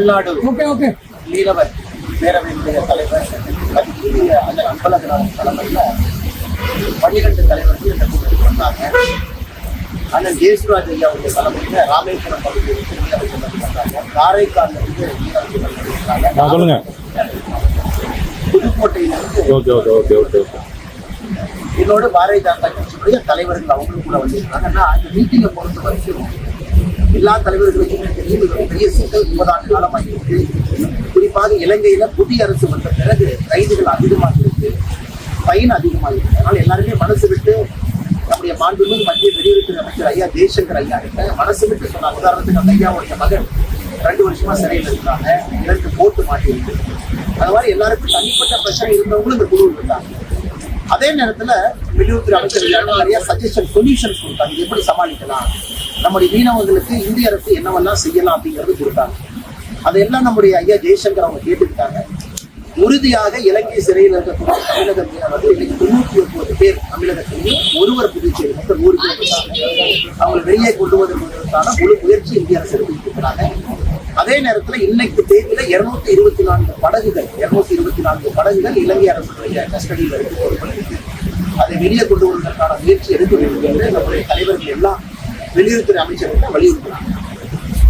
Tamil Nadu. Okay okay மீனவர் பேரவையினுடைய தலைவர் அந்த அன்பழகனார் தலைமையில் பன்னிரண்டு தலைவர்கள் இந்த கூட்டத்தில் வந்தாங்க. அண்ணன் ஜெயசுராஜ் ஐயா அவருடைய தலைமையில் ராமேஸ்வரம் பகுதியில் மீனவர்கள் வந்து வந்தாங்க. காரைக்காலில் இருந்து மீனவர்கள் சொல்லுங்க. புதுக்கோட்டையிலிருந்து okay okay okay okay okay. என்னோட பாரதிய ஜனதா கட்சியுடைய தலைவர்கள் அவங்களும் கூட வந்திருக்காங்க. ஆனா இந்த மீட்டிங்கை பொறுத்த வரைக்கும் எல்லா தலைவர்களுக்கும் பெரிய சிக்கல் முப்பதாண்டு காலமா இருக்கு குறிப்பாக இலங்கையில புதிய அரசு வந்த பிறகு கைதுகள் அதிகமாக இருக்கு. பயன் அதிகமாக இருக்கு. அதனால எல்லாருமே மனசு விட்டு நம்முடைய மாண்புமிகு மத்திய வெளியுறவுத்துறை அமைச்சர் ஐயா ஜெய்சங்கர் ஐயா கிட்ட மனசு விட்டு சொன்ன உதாரணத்துக்கு அந்த ஐயாவுடைய மகன் ரெண்டு வருஷமா சிறையில் இருக்காங்க. இதற்கு போட்டு மாட்டி இருக்கு அது மாதிரி எல்லாருக்கும் தனிப்பட்ட பிரச்சனை இருந்தவங்களும் இந்த குழு இருந்தாங்க அதே நேரத்துல வெளியுறவுத்துறை அமைச்சர் நிறைய சஜஷன் சொல்யூஷன்ஸ் கொடுத்தாங்க. எப்படி சமாளிக்கலாம்? நம்முடைய மீனவர்களுக்கு இந்திய அரசு என்னவெல்லாம் செய்யலாம் அப்படிங்கிறது கொடுத்தாங்க. அதையெல்லாம் நம்முடைய ஐயா ஜெய்சங்கர் அவங்க கேட்டுக்கிட்டாங்க. உறுதியாக இலங்கை சிறையில் இருக்கக்கூடிய தமிழக மீனவர்கள் இன்னைக்கு தொண்ணூத்தி ஒன்பது பேர் தமிழகத்திலேயே ஒருவர் புதுச்சேரி மக்கள் ஊருக்கு பேர் அவங்களை வெளியே கொண்டு வருவதற்கான முழு முயற்சி இந்திய அரசு எடுத்துட்டு அதே நேரத்துல இன்னைக்கு தேதியில இருநூத்தி இருபத்தி நான்கு படகுகள் இருநூத்தி இருபத்தி நான்கு படகுகள் இலங்கை அரசுடைய கஸ்டடியில் இருக்கு அதை வெளியே கொண்டு வருவதற்கான முயற்சி எடுக்க வேண்டும் என்று நம்முடைய தலைவர்கள் எல்லாம் வெளியுறவுத்துறை அமைச்சர்கள் வலியுறுத்தினாங்க.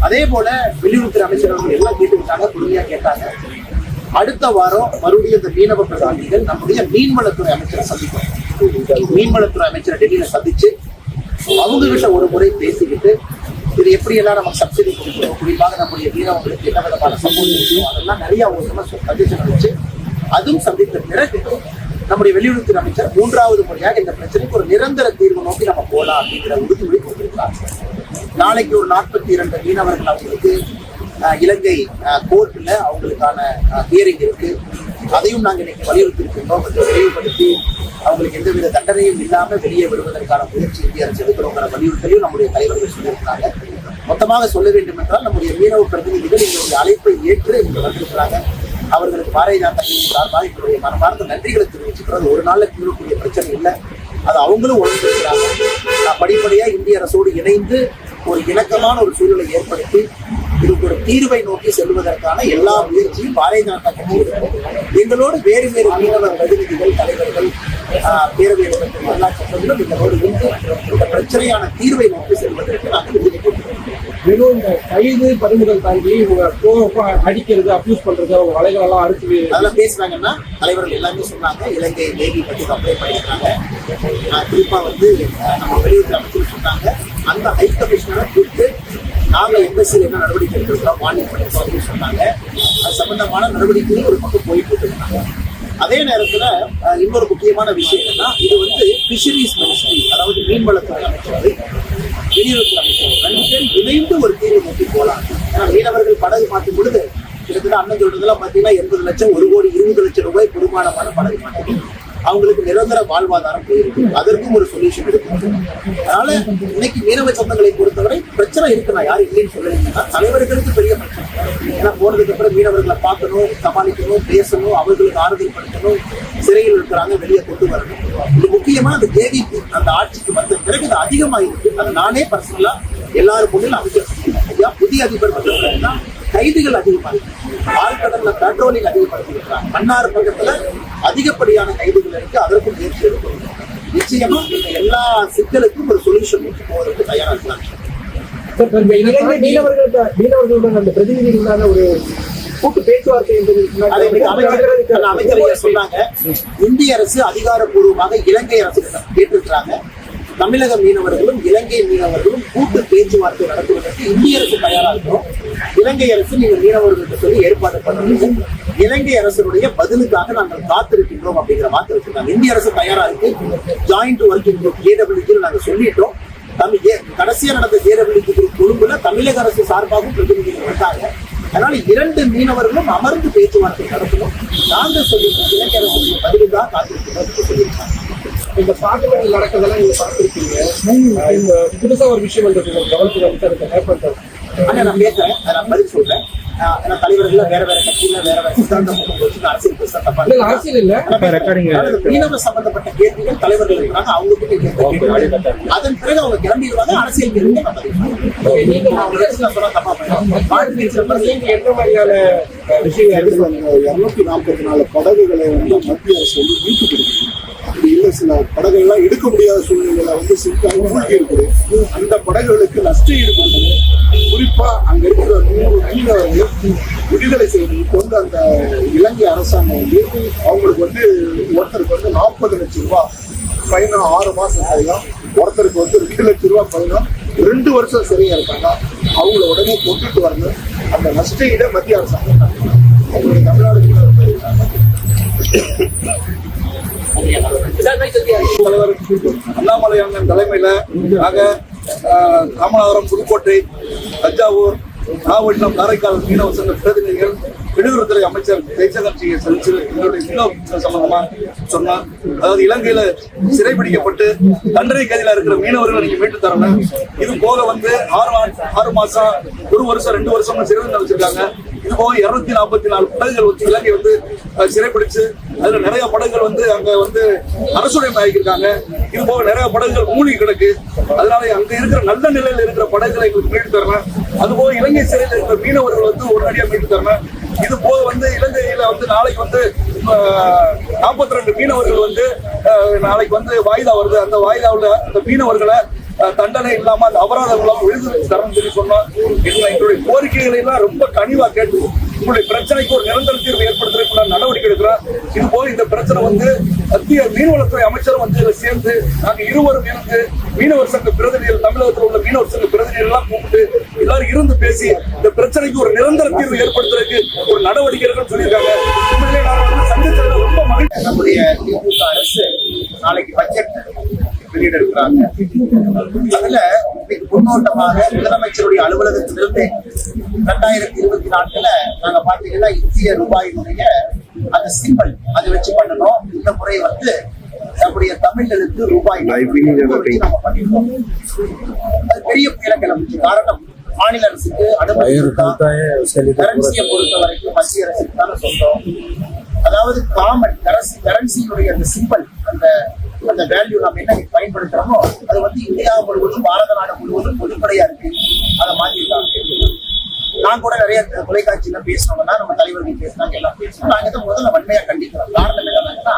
அதே போல வெளியுறவுத்துறை அமைச்சர்கள் எல்லாம் கேட்டுக்கிட்டாங்க பொறுமையா கேட்டாங்க. அடுத்த வாரம் மறுபடியும் இந்த மீனவ பிரதானிகள் நம்முடைய மீன்வளத்துறை அமைச்சரை சந்திக்கணும் மீன்வளத்துறை அமைச்சரை டெல்லியில சந்திச்சு அவங்க கிட்ட ஒரு முறை பேசிக்கிட்டு இது எப்படியெல்லாம் நமக்கு சப்சிடி கொடுக்கணும்? குறிப்பாக நம்முடைய மீனவங்களுக்கு என்ன விதமான சப்போர்ட் அதெல்லாம் நிறைய அவங்க சொன்ன வச்சு அதுவும் சந்தித்த பிறகு நம்முடைய வெளியுறவுத்துறை அமைச்சர் மூன்றாவது முறையாக இந்த பிரச்சனைக்கு ஒரு நிரந்தர தீர்வு நோக்கி நம்ம போலாம் அப்படிங்கிற உறுதிமொழி கொடுத்திருக்கிறார். நாளைக்கு ஒரு நாற்பத்தி இரண்டு மீனவர்கள் அவங்களுக்கு இலங்கை கோர்ட்டில் அவங்களுக்கான ஹியரிங் இருக்கு. அதையும் நாங்கள் இன்னைக்கு வலியுறுத்திருக்கின்றோம் அதை விரைவுபடுத்தி அவங்களுக்கு எந்தவித தண்டனையும் இல்லாமல் வெளியே விடுவதற்கான முயற்சி இந்திய அரசு எடுக்கிறோங்கிற வலியுறுத்தலையும் நம்முடைய தலைவர்கள் சொல்லியிருக்காங்க மொத்தமாக சொல்ல வேண்டும் என்றால் நம்முடைய மீனவ பிரதிநிதிகள் எங்களுடைய அழைப்பை ஏற்று இங்கு வந்திருக்கிறாங்க. அவர்களுக்கு பாரதிய ஜனதா கட்சி சார்பாக எங்களுடைய மனமார்ந்த நன்றிகளை தெரிவிச்சுக்கிறது ஒரு நாளில் தீரக்கூடிய பிரச்சனை இல்லை. அது அவங்களும் உணர்ந்திருக்கிறாங்க. நான் படிப்படியாக இந்திய அரசோடு இணைந்து ஒரு இணக்கமான ஒரு சூழலை ஏற்படுத்தி இதுக்கு ஒரு தீர்வை நோக்கி செல்வதற்கான எல்லா முயற்சியும் பாரதிய ஜனதா கட்சி எங்களோடு வேறு வேறு மீனவர் பிரதிநிதிகள் தலைவர்கள் பேரவையில் இருக்கிற எல்லா சட்டங்களும் எங்களோடு இருந்து இந்த பிரச்சனையான தீர்வை நோக்கி செல்வதற்கு நாங்கள் உறுதி வெறும் இந்த கைது பறிமுதல் தாண்டி இவங்க அடிக்கிறது அப்யூஸ் பண்றது அவங்க வலைகள் எல்லாம் அறுத்து அதெல்லாம் பேசுனாங்கன்னா தலைவர்கள் எல்லாமே சொன்னாங்க. இலங்கை நேவி பற்றி அப்ளை பண்ணியிருக்காங்க. குறிப்பா வந்து நம்ம வெளியுறவு அமைச்சர் சொன்னாங்க. அந்த ஹை கமிஷனரை கூப்பிட்டு நாங்க எம்பசியில் என்ன நடவடிக்கை எடுத்திருக்கிறோம் வார்னிங் பண்ணிருக்கோம் அப்படின்னு சொன்னாங்க. அது சம்பந்தமான நடவடிக்கையும் ஒரு பக்கம் போயிட்டு இருந்தாங்க அதே நேரத்துல இன்னொரு முக்கியமான விஷயம் என்னன்னா இது வந்து பிஷரிஸ் மினிஸ்ட்ரி அதாவது மீன்வளத்துறை அமைச்சர் வெளியுறவுத்துறை அமைச்சர் ரெண்டு பேரும் இணைந்து ஒரு தீர்வு நோக்கி போலாம் ஏன்னா மீனவர்கள் படகு மாற்றும் பொழுது கிட்டத்தட்ட அண்ணன் சொல்றதெல்லாம் பாத்தீங்கன்னா எண்பது லட்சம் ஒரு கோடி இருபது லட்சம் ரூபாய் பெருமானமான படகு மாற்றம். அவங்களுக்கு நிரந்தர வாழ்வாதாரம் போயிருக்கு. அதற்கும் ஒரு சொல்யூஷன் இருக்கு. அதனால இன்னைக்கு மீனவ சொந்தங்களை பொறுத்தவரை பிரச்சனை இருக்கு. நான் யாரும் இல்லைன்னு சொல்லலைங்கன்னா தலைவர்களுக்கு பெரிய பிரச்சனை. ஏன்னா போனதுக்கு அப்புறம் மீனவர்களை பார்க்கணும் சமாளிக்கணும் பேசணும் அவர்களுக்கு ஆறுதல் படுத்தணும். சிறையில் இருக்கிறாங்க வெளியே கொண்டு வரணும். இது முக்கியமா அந்த தேவிக்கு அந்த ஆட்சிக்கு வந்த பிறகு இது அதிகமாயிருக்கு. அதை நானே பர்சனலா எல்லாரும் முன்னில் அமைச்சர் ஐயா புதிய அதிபர் வந்த கைதுகள் அதிகமாக இருக்கு ஆழ்கடல்ல பெட்ரோலிங் அதிகப்படுத்திருக்கிறாங்க மன்னார் பக்கத்துல அதிகப்படியான கைதுகள் இருக்கு அதற்கும் முயற்சி எடுக்கணும். நிச்சயமா எல்லா சிக்கலுக்கும் ஒரு சொல்யூஷன் போவதற்கு தயாரா இலங்கை மீனவர்கள்ட்ட மீனவர்களுடன் அந்த பிரதிநிதிகளான ஒரு கூட்டு பேச்சுவார்த்தை அமைச்சர் சொன்னாங்க இந்திய அரசு அதிகாரப்பூர்வமாக இலங்கை அரசு கேட்டிருக்கிறாங்க. தமிழக மீனவர்களும் இலங்கை மீனவர்களும் கூட்டு பேச்சுவார்த்தை நடத்துவதற்கு இந்திய அரசு தயாரா இருக்கிறோம் இலங்கை அரசு நீங்க மீனவர்கள்ட்ட சொல்லி ஏற்பாடு பண்ணணும். இலங்கை அரசனுடைய பதிலுக்காக நாங்கள் காத்திருக்கின்றோம் அப்படிங்கிற வார்த்தை வச்சிருக்காங்க இந்திய அரசு தயாரா இருக்கு. ஜாயிண்ட் ஒர்க்கிங் குரூப் ஏடபிள்யூ நாங்க சொல்லிட்டோம். தமிழ் கடைசியா நடந்த ஜேடபிள்யூ குரூப் கொழும்புல தமிழக அரசு சார்பாகவும் பிரதிநிதிகள் வந்தாங்க. அதனால இரண்டு மீனவர்களும் அமர்ந்து பேச்சுவார்த்தை நடத்தணும். நாங்கள் சொல்லியிருக்கோம் இலங்கை அரசு பதிலுக்காக காத்திருக்கிறோம் சொல்லியிருக்காங்க. இந்த பாட்டுகள் நடக்கிறதெல்லாம் நீங்க பார்த்திருக்கீங்க. இந்த புதுசா ஒரு விஷயம் வந்திருக்கு. கவல்துறை அமைச்சர் இந்த ஹேப்பன் ஆனா நான் கேட்கிறேன் அதை நான் பதில் சொல்றேன். ஆஹ் ஏன்னா தலைவர்கள் வேற வேற கட்சியில வேற வேற சித்தாந்தம் அரசியல் பேச தப்பா அரசியல் இல்ல. சம்பந்தப்பட்ட கேள்விகள் தலைவர்கள் இருக்காங்க அவங்க கிட்ட கேட்க அதன் பிறகு அவங்க கிளம்பிடுவாங்க. அரசியல் நீங்க என்ன மாதிரியான விஷயங்கள் இருநூத்தி நாற்பத்தி நாலு படகுகளை வந்து மத்திய அரசு வந்து மீட்டு கொடுக்குது. அப்படி இல்லை சில படகுகள்லாம் எடுக்க முடியாத சூழ்நிலையில வந்து சிக்காக மூழ்கி இருக்குது. அந்த படகுகளுக்கு நஷ்ட ஈடுபடுது குறிப்பா அங்க இருக்கிற நூறு மீனவர்கள் விடுதலை செய்யறதுக்கு வந்து அந்த இலங்கை அரசாங்கம் வந்து அவங்களுக்கு வந்து ஒருத்தருக்கு வந்து நாற்பது லட்சம் ரூபாய் ஃபைனா ஆறு மாசம் ஃபைனா ஒருத்தருக்கு வந்து ரெண்டு லட்சம் ரூபாய் ஃபைனா ரெண்டு வருஷம் சரியா இருக்காங்க. அவங்கள உடனே கொண்டுட்டு வரணும். அந்த நஷ்ட ஈடை மத்திய அரசாங்கம் தரணும். அவங்களுடைய தமிழ்நாடு தலைவர் அண்ணாமலை அண்ணன் தலைமையில நாங்க ராமநாதபுரம் புதுக்கோட்டை தஞ்சாவூர் நாகப்பட்டினம் காரைக்கால் மீனவ சங்க பிரதிநிதிகள் வெளியுறவுத்துறை அமைச்சர் ஜெய்சங்கர் சந்திச்சு எங்களுடைய மீனவ சம்பந்தமா சொன்னார். அதாவது இலங்கையில சிறைபிடிக்கப்பட்டு தண்டனை கைதியில இருக்கிற மீனவர்கள் நீங்க மீட்டு தரணும். இது போக வந்து ஆறு ஆறு மாசம் ஒரு வருஷம் ரெண்டு வருஷம் சிறை வச்சிருக்காங்க. இது போக இருநூத்தி நாற்பத்தி நாலு படகுகள் வந்து இலங்கை வந்து சிறைப்பிடிச்சு அதுல நிறைய படகுகள் வந்து அங்க வந்து அரசுடைமை ஆகியிருக்காங்க இது போக நிறைய படகுகள் மூழ்கி கிடக்கு. அதனால அங்க இருக்கிற நல்ல நிலையில இருக்கிற படகுகளை எங்களுக்கு மீட்டு தரணும் அது போக இலங்கை சிறையில் இருக்கிற மீனவர்கள் வந்து உடனடியா மீட்டு தரணும் இது போக வந்து இலங்கையில வந்து நாளைக்கு வந்து நாற்பத்தி ரெண்டு மீனவர்கள் வந்து அஹ், நாளைக்கு வந்து வாய்தா வருது. அந்த வாய்தாவில் அந்த மீனவர்களை தண்டனை இல்லாம அந்த அபராதம் இல்லாம விடுதலை தரணும் சொல்லி சொன்னா எங்களை எங்களுடைய கோரிக்கைகளை எல்லாம் ரொம்ப கனிவா கேட்டு உங்களுடைய பிரச்சனைக்கு ஒரு நிரந்தர தீர்வு ஏற்படுத்துறதுக்கு நான் நடவடிக்கை எடுக்கிறேன் இது போல இந்த பிரச்சனை வந்து மத்திய மீன்வளத்துறை அமைச்சரும் வந்து இதுல சேர்ந்து நாங்க இருவரும் இருந்து மீனவர் சங்க பிரதிநிதிகள் தமிழகத்தில் உள்ள மீனவர் சங்க பிரதிநிதிகள் எல்லாம் கூப்பிட்டு எல்லாரும் இருந்து பேசி இந்த பிரச்சனைக்கு ஒரு நிரந்தர தீர்வு ஏற்படுத்துறதுக்கு ஒரு நடவடிக்கை எடுக்கணும்னு சொல்லியிருக்காங்க. உண்மையிலேயே நான் வந்து சந்திச்சதுல ரொம்ப மகிழ்ச்சி. நம்முடைய திமுக அரசு நாளைக்கு பட்ஜெட் வெளியிட இருக்கிறாங்க அதுல முன்னோட்டமாக முதலமைச்சருடைய அலுவலகத்திலிருந்து ரெண்டாயிரத்தி இருபத்தி நான்குல நாங்க பாத்தீங்கன்னா இந்திய ரூபாயினுடைய அந்த சிம்பிள் அதை வச்சு பண்ணணும். இந்த முறை வந்து நம்முடைய தமிழ் எழுத்து ரூபாய் நம்ம பண்ணிருக்கோம். அது பெரிய இலக்கிழமை காரணம். மாநில அரசுக்கு அனுமதி கரன்சியை பொறுத்த வரைக்கும் மத்திய அரசுக்கு தானே சொந்தம். அதாவது காமன் கரன்சி கரன்சியினுடைய அந்த சிம்பிள் அந்த அந்த வேல்யூ நம்ம என்ன பயன்படுத்துறோமோ அது வந்து இந்தியா முழுவதும் பாரத நாடு முழுவதும் பொதுப்படையா இருக்கு. அதை மாத்திருக்காங்க நான் கூட நிறைய தொலைக்காட்சியில பேசினோம்னா நம்ம தலைவர்கள் பேசினாங்க எல்லாம் பேசணும் நாங்க தான் முதல்ல வன்மையா கண்டிக்கிறோம். காரணம் என்னன்னா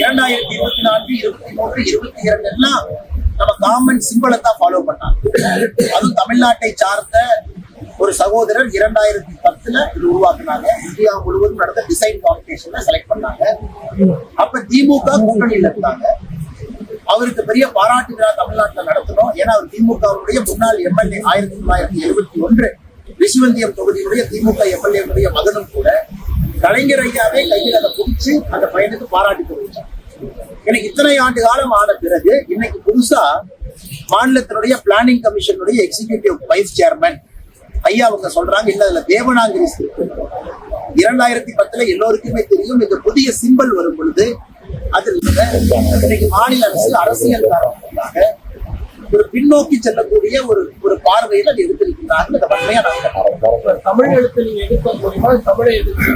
இரண்டாயிரத்தி இருபத்தி நான்கு இருபத்தி மூன்று இருபத்தி இரண்டு எல்லாம் நம்ம காமன் சிம்பிளை தான் ஃபாலோ பண்ணாங்க. அதுவும் தமிழ்நாட்டை சார்ந்த ஒரு சகோதரர் இரண்டாயிரத்தி பத்துல இது உருவாக்குனாங்க. இந்தியா முழுவதும் நடந்த டிசைன் காம்படிஷன்ல செலக்ட் பண்ணாங்க. அப்ப திமுக கூட்டணியில இருந்தாங்க. அவருக்கு பெரிய பாராட்டு விழா தமிழ்நாட்டில் நடத்தணும். ஏன்னா அவர் திமுகவுடைய முன்னாள் எம்எல்ஏ ஆயிரத்தி தொள்ளாயிரத்தி எழுபத்தி ஒன்று ரிஷிவந்தியம் தொகுதியுடைய திமுக எம்எல்ஏனுடைய மகனும் கூட கலைஞர் ஐயாவே கையில் அதை குடிச்சு அந்த பையனுக்கு பாராட்டி தெரிவிச்சார் எனக்கு இத்தனை ஆண்டு காலம் ஆன பிறகு இன்னைக்கு புதுசா மாநிலத்தினுடைய பிளானிங் கமிஷனுடைய எக்ஸிகியூட்டிவ் வைஸ் சேர்மன் ஐயா அவங்க சொல்றாங்க இல்ல அதுல இருக்கு. இரண்டாயிரத்தி பத்துல எல்லோருக்குமே தெரியும் இந்த புதிய சிம்பல் வரும் பொழுது அதில் இன்னைக்கு மாநில அரசு அரசியல் காரணமாக ஒரு பின்னோக்கி செல்லக்கூடிய ஒரு ஒரு பார்வையில் அது எடுத்திருக்கிறாங்க இந்த வன்மையா நாங்கள் தமிழ் எழுத்து நீங்க எதிர்க்க முடியுமா தமிழை எதிர்த்து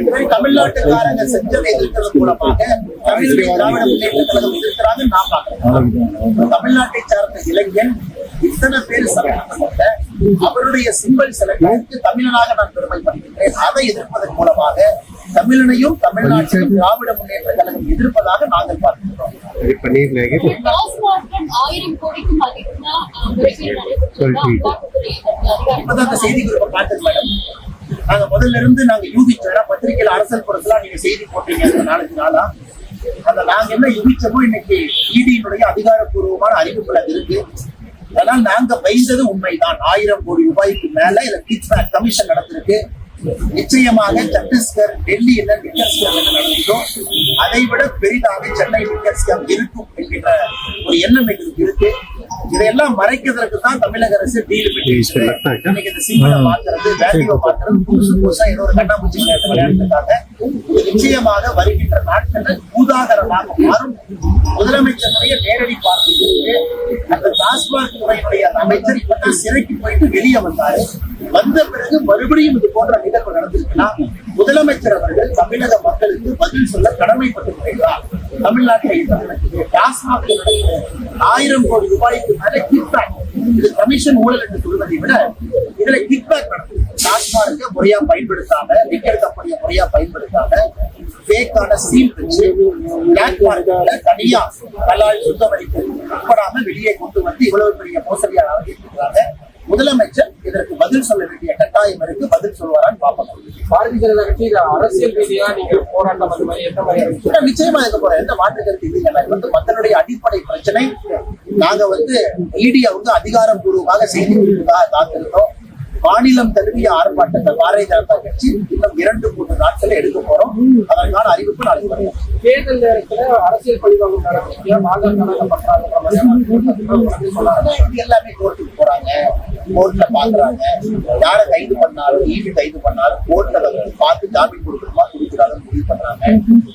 இதை தமிழ்நாட்டுக்காரங்க செஞ்சதை எதிர்க்கிறது மூலமாக தமிழக திராவிட முன்னேற்ற கழகம் எதிர்க்கிறாங்க நான் பார்க்கிறேன். தமிழ்நாட்டை சார்ந்த இளைஞன் இத்தனை பேர் சம்பந்தப்பட்ட அவருடைய சிம்பல் செலக்டுக்கு தமிழனாக நான் பெருமைப்படுகின்றேன் அதை எதிர்ப்பதன் மூலமாக தமிழனையும் தமிழ்நாட்டையும் திராவிட முன்னேற்ற கழகம் எதிர்ப்பதாக நாங்கள் பார்க்கிறோம். செய்தி குறிப்பை பார்த்தது மேடம் நாங்க முதல்ல இருந்து நாங்க யூகிச்சோம் பத்திரிகையில அரசல் புறத்துல நீங்க செய்தி போட்டீங்க நாலஞ்சு நாளா. அந்த நாங்க என்ன யூகிச்சோமோ இன்னைக்கு இடியினுடைய அதிகாரப்பூர்வமான அறிவிப்புல அது இருக்கு. அதனால் நாங்க வைந்தது உண்மைதான். ஆயிரம் கோடி ரூபாய்க்கு மேல இதுல கிட்பேக் கமிஷன் நடந்திருக்கு நிச்சயமாக சத்தீஸ்கர் டெல்லி என்ன லிக்கர் ஸ்கேம் என்ன நடந்ததோ அதை விட பெரிதாக சென்னை லிக்கர் ஸ்கேம் இருக்கும் என்கின்ற ஒரு எண்ணம் எங்களுக்கு இருக்கு. இதையெல்லாம் மறைக்கிறதுக்கு தான் தமிழக அரசு இன்னைக்கு இந்த சிம்பிளை மாத்துறது வேல்யூவை மாத்துறது புதுசு புதுசா ஏதோ ஒரு கண்ணாமூச்சி விளையாட்டு விளையாடுறதுக்காக இது நிச்சயமாக வருகின்ற நாட்களில் பூதாகரமாக மாறும். முதலமைச்சருடைய நேரடி பார்வையிலிருந்து அந்த டாஸ்மாக் துறையினுடைய அமைச்சர் இப்பதான் சிறைக்கு போயிட்டு வெளியே வந்தாரு. வந்த பிறகு மறுபடியும் இது போன்ற நிகழ்வு நடந்திருக்குன்னா முதலமைச்சர் அவர்கள் தமிழக மக்களுக்கு பதில் சொல்ல கடமைப்பட்டிருக்கிறார். தமிழ்நாட்டில் இந்த ஆயிரம் கோடி ரூபாய்க்கு மேல கிக்பேக் இது கமிஷன் ஊழல் என்று சொல்வதை விட இதுல கிக்பேக் நடக்குது. டாஸ்மார்க்க முறையா பயன்படுத்தாம லிக்கர் கம்பெனியை முறையா பயன்படுத்தாம ஃபேக்கான சீல் வச்சு பிளாக் தனியா கல்லால் சுத்தமளிப்பு உட்படாம வெளியே கொண்டு வந்து இவ்வளவு பெரிய மோசடியாக இருக்கிறாங்க முதலமைச்சர் இதற்கு பதில் சொல்ல வேண்டிய கட்டாயம் இருக்கு. பதில் சொல்வாரான்னு பார்ப்போம் பாரதிய ஜனதா கட்சி அரசியல் ரீதியா நீங்க போராட்டம் அந்த மாதிரி எந்த மாதிரி நிச்சயமா இருக்க போற? எந்த மாற்று கருத்து இல்லைங்க வந்து மக்களுடைய அடிப்படை பிரச்சனை. நாங்க வந்து மீடியா வந்து அதிகாரப்பூர்வமாக செய்தி காத்திருந்தோம் மாநிலம் தழுவிய ஆர்ப்பாட்டத்தை பாரதிய ஜனதா கட்சி இன்னும் இரண்டு மூன்று நாட்கள் எடுக்க போறோம். அதற்கான அறிவிப்பு நாளைக்கு வரும். தேர்தல் நேரத்துல அரசியல் பழிவாங்கும் நடவடிக்கையா எல்லாமே கோர்ட்டுக்கு போறாங்க. கோர்ட்ல பாக்குறாங்க. யாரை கைது பண்ணாலும் ஈவி கைது பண்ணாலும் கோர்ட்ல பார்த்து ஜாமீன் கொடுக்கணுமா கொடுக்கிறாங்க முடிவு பண்றாங்க.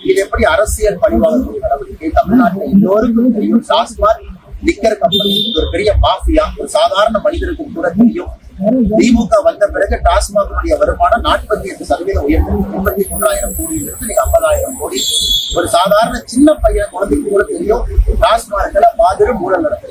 இது எப்படி அரசியல் பழிவாங்கக்கூடிய நடவடிக்கை? தமிழ்நாட்டில் எல்லோருக்கும் தெரியும் டாஸ்மாக் லிக்கர் கம்பெனி ஒரு பெரிய மாஃபியா ஒரு சாதாரண மனிதருக்கும் கூட தெரியும். திமுக வந்த பிறகு டாஸ்மாகினுடைய வருமானம் நாற்பத்தி எட்டு சதவீதம் உயர்ந்தது. முப்பத்தி மூன்றாயிரம் கோடியிலிருந்து நீங்க ஐம்பதாயிரம் கோடி. ஒரு சாதாரண சின்ன பையன் குழந்தைக்கு கூட தெரியும் டாஸ்மார்க்ல மாதிரி ஊழல் நடக்கும்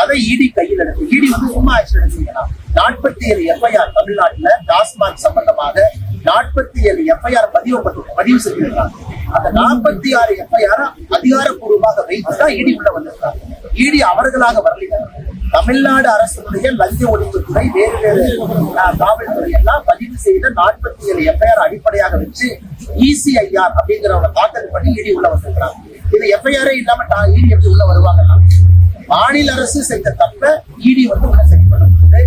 அதை இடி கையில் எடுத்து இடி வந்து சும்மா ஆக்ஷன் எடுத்தீங்கன்னா நாற்பத்தி ஏழு எஃப்ஐஆர் தமிழ்நாட்டுல டாஸ்மாக் சம்பந்தமாக நாற்பத்தி ஏழு எஃப்ஐஆர் பதிவு பதிவு செய்திருக்காங்க அந்த நாற்பத்தி ஆறு எஃப்ஐஆர் அதிகாரப்பூர்வமாக வைத்துதான் இடி உள்ள வந்திருக்காங்க. இடி அவர்களாக வரல தமிழ்நாடு அரசுடைய லஞ்ச ஒழிப்புத்துறை வேறு வேறு காவல்துறை எல்லாம் பதிவு செய்த நாற்பத்தி ஏழு எஃப்ஐஆர் அடிப்படையாக வச்சு இசிஐஆர் அப்படிங்கிறவங்க தாக்கல் பண்ணி இடி உள்ள வந்திருக்கிறாங்க. இது எஃப்ஐஆரே இல்லாம இடி எப்படி உள்ள வருவாங்கன்னா மாநில அரசு செய்த தப்ப இடி வந்து உள்ள சரி பண்ணப்படுது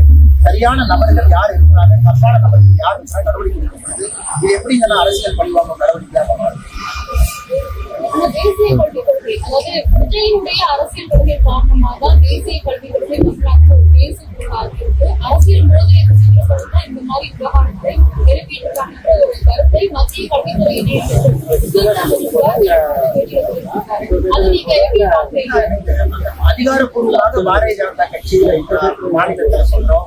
சரியான நபர்கள் யார் இருக்கிறாங்க? தப்பான நபர்கள் யார் இருக்கிறாங்க நடவடிக்கை எடுக்கப்படுது இது எப்படிங்க அரசியல் பழிவாங்க நடவடிக்கையாக மாறும் அந்த தேசிய கல்விக் கொள்கை அதாவது விஜயனுடைய அரசியல் கொள்கை காரணமாக தான் தேசிய கல்விக் கொள்கை தமிழ்நாட்டில் ஒரு தேசிய கொள்கையாக இருக்கு. அரசியல் மோதலை தான் இந்த மாதிரி விவகாரத்தை எழுப்பியிருக்காங்க ஒரு கருத்தை மத்திய கல்வித்துறை அது நீங்க எப்படி பாக்குறீங்க அதிகாரப்பூர்வமாக பாரதிய ஜனதா கட்சியில மாநிலத்தில் சொல்றோம்.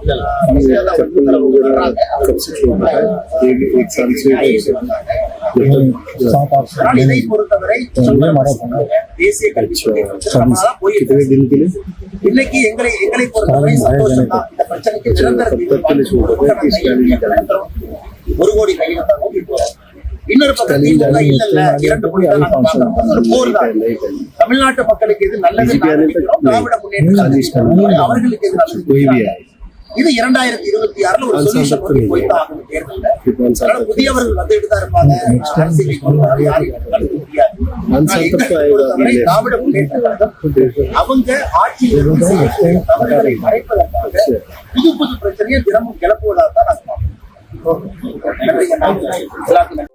இதை பொறுத்தவரை தேசிய கல்வி. இன்னைக்கு எங்களை எங்களை பொறுத்தவரை சந்தோஷம் தான் இந்த பிரச்சனைக்கு நிரந்தர தீர்வு காண்பது. ஒரு கோடி கையில தான் இன்னொரு பக்கம் இல்ல இல்ல இரண்டு தான் தான் தமிழ்நாட்டு மக்களுக்கு எது நல்லது. திராவிட முன்னேற்ற அவர்களுக்கு எது நல்லது. இது இரண்டாயிரத்தி இருபத்தி ஆறுல ஒரு சொல்யூஷன் ஆகணும் தேர்தல்ல அதனால புதியவர்கள் வந்துட்டு தான் இருப்பாங்க அரசியலை பொறுத்தவரை யாரையும் கண்டுபிடிக்க முடியாது. திராவிட முன்னேற்ற அவங்க மறைப்பதற்காக புது புது பிரச்சனையை தினமும் கிளப்புவதாக தான் நான்